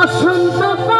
বসন্ত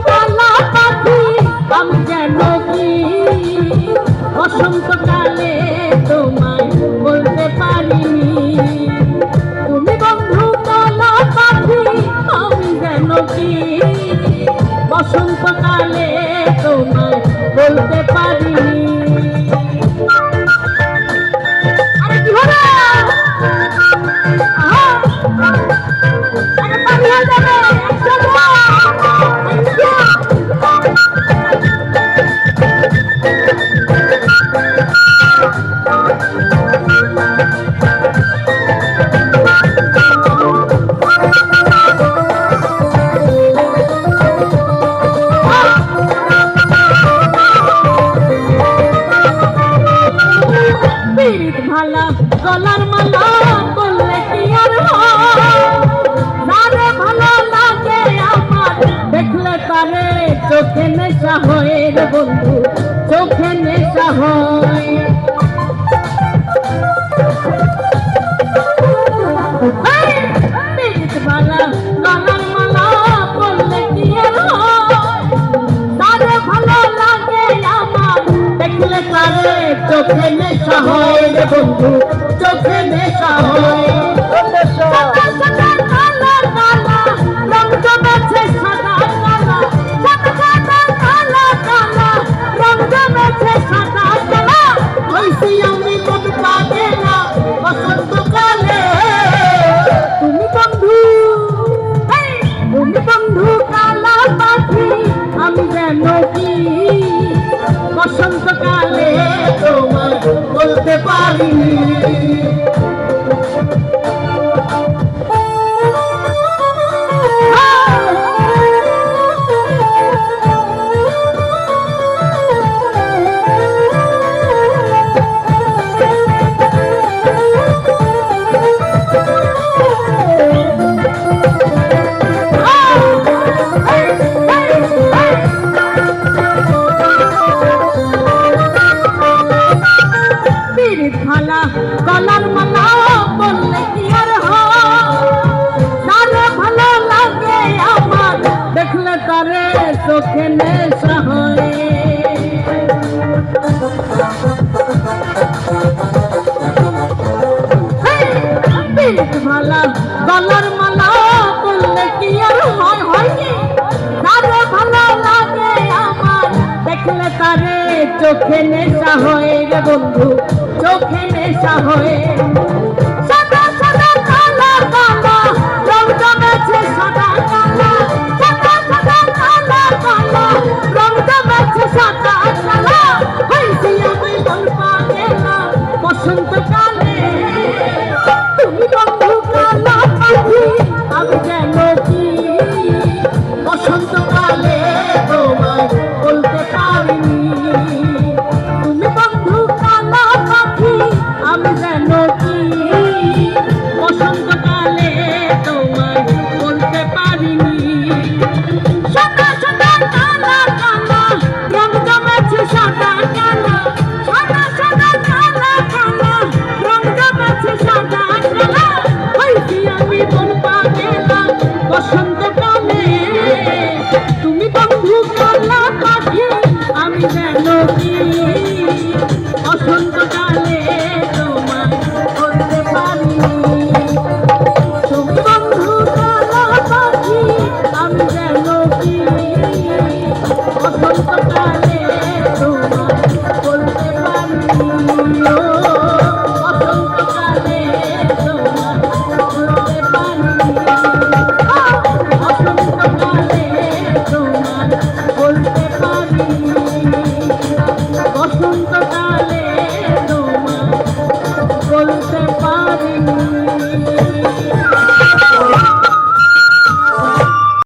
চোখে নেশা হয় বন্ধু চোখে নেশা হয়। তুমি বন্ধু কালা পাখি আমি যেন কি বসন্তকালে তোমার বলতে পারিনি তারে চোখে নেশা হয়। হয় হয় কি? তারে ভালো লাগে আমার, দেখলে তারে চোখে নেশা হয় রে বন্ধু, চোখে নেশা হয়। বধু আমি যেন